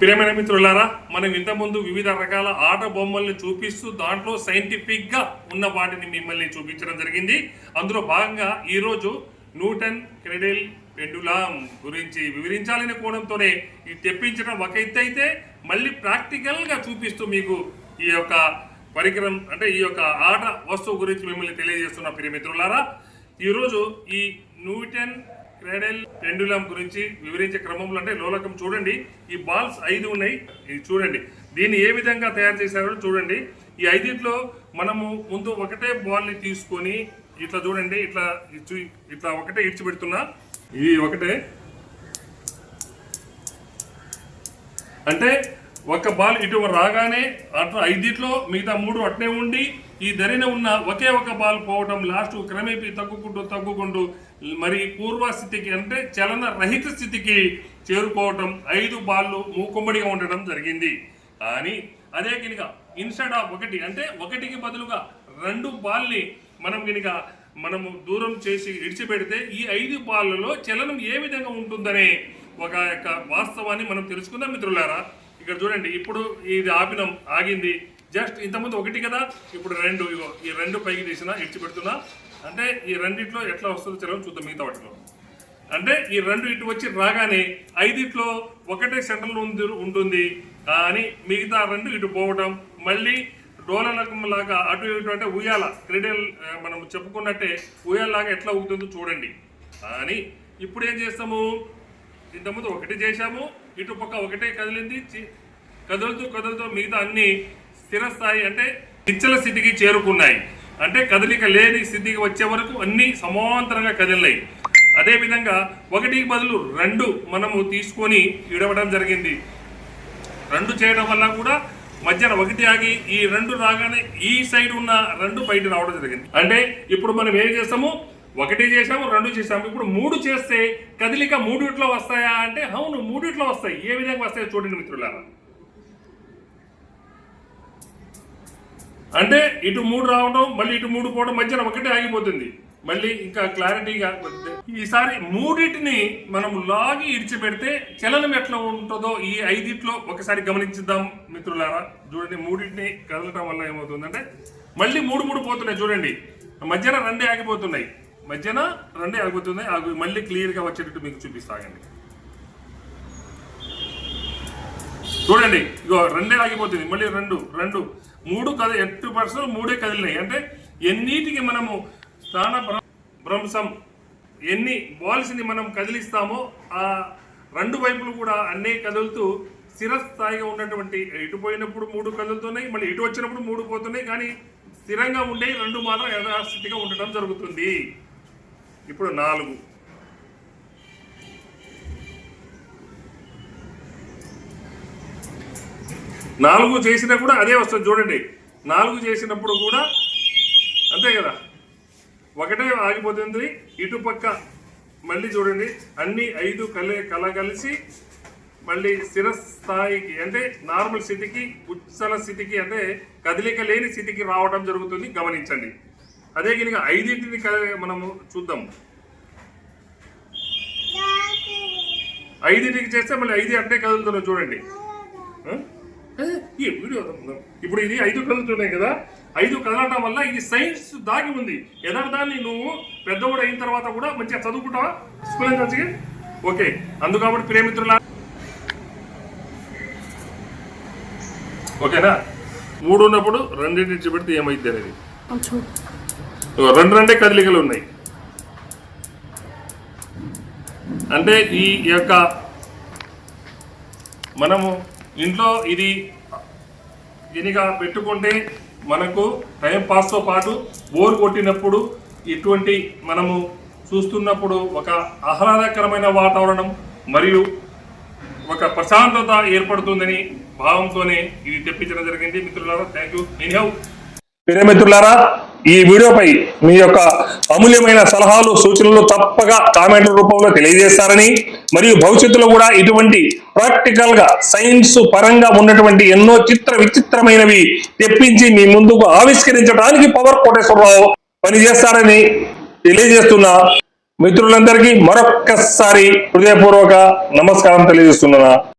ప్రియమైన మిత్రులారా మనం ఇంతకుముందు వివిధ రకాల ఆట బొమ్మల్ని చూపిస్తూ దాంట్లో సైంటిఫిక్గా ఉన్న వాటిని మిమ్మల్ని చూపించడం జరిగింది. అందులో భాగంగా ఈరోజు న్యూటన్ క్రెడిల్ పెండులాం గురించి వివరించాలనే కోణంతోనే ఇది తెప్పించడం ఒక ఎత్తు అయితే మళ్ళీ ప్రాక్టికల్గా చూపిస్తూ మీకు ఈ యొక్క పరికరం అంటే ఈ యొక్క ఆట వస్తువు గురించి మిమ్మల్ని తెలియజేస్తున్న ప్రియ మిత్రులారా ఈరోజు ఈ న్యూటన్ క్రేడెల్ పెండులం గురించి వివరించే క్రమంలో అంటే లోలకం చూడండి. ఈ బాల్స్ ఐదు ఉన్నాయి ఇది చూడండి. దీన్ని ఏ విధంగా తయారు చేశారో చూడండి. ఈ ఐదిట్లో మనము ముందు ఒకటే బాల్ని తీసుకొని ఇట్లా చూడండి ఇట్లా ఇచ్చు- ఇట్లా ఒకటే ఇడ్చిపెడుతున్నా ఇది ఒకటే. అంటే ఒక బాల్ ఇటు రాగానే అట్లా ఐదిట్లో మిగతా మూడు అట్నే ఉండి ఈ ధరిన ఉన్న ఒకే ఒక బాల్ పోవడం లాస్ట్ క్రమేపీ తగ్గుకుంటూ తగ్గుకుంటూ మరి పూర్వస్థితికి అంటే చలన రహిత స్థితికి చేరుకోవటం ఐదు బాళ్ళు మూకుమ్మడిగా ఉండడం జరిగింది. కానీ అదే కనుక ఇన్స్టెడ్ ఆఫ్ ఒకటి అంటే ఒకటికి బదులుగా రెండు బాల్ని మనం కనుక మనము దూరం చేసి ఇడిచిపెడితే ఈ ఐదు బాళ్ళలో చలనం ఏ విధంగా ఉంటుందనే ఒక యొక్క వాస్తవాన్ని మనం తెలుసుకుందాం మిత్రులారా. ఇక్కడ చూడండి ఇప్పుడు ఇది ఆపినం ఆగింది. జస్ట్ ఇంతకుముందు ఒకటి కదా ఇప్పుడు రెండు ఇగో ఈ రెండు పైకి తీసిన ఇడిచిపెడుతున్నా అంటే ఈ రెండిట్లో ఎట్లా వస్తుందో చలనం చూద్దాం మిగతా వాటిలో. అంటే ఈ రెండు ఇటు వచ్చి రాగానే ఐదిట్లో ఒకటే సెంటర్లో ఉంది ఉంటుంది. కానీ మిగతా రెండు ఇటు పోవడం మళ్ళీ డోలనకం లాగా అటు ఇటు అంటే ఉయ్యాల క్రీడలు మనం చెప్పుకున్నట్టే ఉయ్యాలలాగా ఎట్లా ఊగుతుందో చూడండి. కానీ ఇప్పుడు ఏం చేస్తాము? ఇంతకుముందు ఒకటి చేశాము ఇటు పక్క ఒకటే కదిలింది చి- కదులుతూ కదులుతూ మిగతా అన్ని స్థిరస్థాయి అంటే నిచ్చల స్థితికి చేరుకున్నాయి. అంటే కదలిక లేని స్థితికి వచ్చే వరకు అన్ని సమాంతరంగా కదిలినాయి. అదేవిధంగా ఒకటికి బదులు రెండు మనము తీసుకొని విడవడం జరిగింది. రెండు చేయడం వల్ల కూడా మధ్యన ఒకటి ఆగి ఈ రెండు రాగానే ఈ సైడ్ ఉన్న రెండు బయట రావడం జరిగింది. అంటే ఇప్పుడు మనం ఏం చేస్తాము? ఒకటి చేసాము రెండు చేసాము ఇప్పుడు మూడు చేస్తే కదిలిక మూడిట్లో వస్తాయా అంటే అవును మూడిట్లో వస్తాయి. ఏ విధంగా వస్తాయో చూడండి మిత్రులారా. అంటే ఇటు మూడు రావడం మళ్ళీ ఇటు మూడు పోవడం మధ్యన ఒకటే ఆగిపోతుంది. మళ్ళీ ఇంకా క్లారిటీగా ఈసారి మూడింటిని మనం లాగి ఇడిచిపెడితే చలనం ఎట్లా ఉంటుందో ఈ ఐదిట్లో ఒకసారి గమనించిద్దాం మిత్రులారా. చూడండి మూడింటిని కదలటం వల్ల ఏమవుతుందంటే మళ్ళీ మూడు మూడు పోతున్నాయి చూడండి. మధ్యన రెండే ఆగిపోతున్నాయి. మధ్యన రెండే ఆగిపోతున్నాయి అవి మళ్ళీ క్లియర్గా వచ్చేటట్టు మీకు చూపిస్తాగండి చూడండి ఇగో రెండే ఆగిపోతుంది మళ్ళీ రెండు రెండు. మూడు కద ఎట్టు పర్సెంట్ మూడే కదిలినాయి. అంటే ఎన్నిటికి మనము స్థాన భ్రంశం ఎన్ని బాల్స్ని మనం కదిలిస్తామో ఆ రెండు వైపులు కూడా అన్నీ కదులుతూ స్థిరస్థాయిగా ఉన్నటువంటి ఇటు పోయినప్పుడు మూడు కదులుతున్నాయి మళ్ళీ ఇటు వచ్చినప్పుడు మూడు పోతున్నాయి కానీ స్థిరంగా ఉండే రెండు మాత్రం యథాస్థితిగా ఉండటం జరుగుతుంది. ఇప్పుడు నాలుగు. నాలుగు చేసినా కూడా అదే వస్తుంది. చూడండి. నాలుగు చేసినప్పుడు కూడా అంతే కదా. ఒకటే ఆగిపోతుంది. ఇటుపక్క మళ్ళీ చూడండి. అన్ని ఐదు కల కల కలిసి మళ్ళీ స్థిర స్థాయికి అంటే నార్మల్ స్థితికి ఉచ్చల స్థితికి అంటే కదలిక లేని స్థితికి రావడం జరుగుతుంది. గమనించండి. అదే కనుక ఐదింటిని మనము చూద్దాం. ఐదింటికి చేస్తే మళ్ళీ ఐదు అంటే కదులుతున్నాం చూడండి. ఈ వీడియో? ఇప్పుడు ఇది ఐదు కదులుతున్నాయి కదా ఐదు కదలటం వల్ల ఇది సైన్స్ దాగి ఉంది. యథార్థాన్ని నువ్వు పెద్దవాడు అయిన తర్వాత కూడా మంచిగా చదువుకుంటావా? స్కూల్ మంచిగా ఓకే. అందు కాబట్టి ప్రియమిత్రుల ఓకేనా? మూడు ఉన్నప్పుడు రెండింటి నుంచి పెడితే ఏమైంది అనేది రెండు రెండే కదలికలు ఉన్నాయి. అంటే ఈ యొక్క మనము ఇంట్లో ఇది ఇదిగా పెట్టుకుంటే మనకు టైం పాస్తో పాటు బోర్ కొట్టినప్పుడు ఇటువంటి మనము చూస్తున్నప్పుడు ఒక ఆహ్లాదకరమైన వాతావరణం మరియు ఒక ప్రశాంతత ఏర్పడుతుందని భావంతోనే ఇది తెప్పించడం జరిగింది. మిత్రులారా థ్యాంక్ యూ ఎనీహౌ హౌ మిత్రులారా ఈ వీడియోపై మీ యొక్క అమూల్యమైన సలహాలు సూచనలు తప్పగా కామెంట్ల రూపంలో తెలియజేస్తారని మరియు భవిష్యత్తులో కూడా ఇటువంటి ప్రాక్టికల్గా సైన్స్ పరంగా ఉన్నటువంటి ఎన్నో చిత్ర విచిత్రమైనవి తెప్పించి మీ ముందుకు ఆవిష్కరించడానికి పవర్ కోటేశ్వరరావు పనిచేస్తారని తెలియజేస్తున్నా. మిత్రులందరికీ మరొక్కసారి హృదయపూర్వక నమస్కారం తెలియజేస్తున్నా.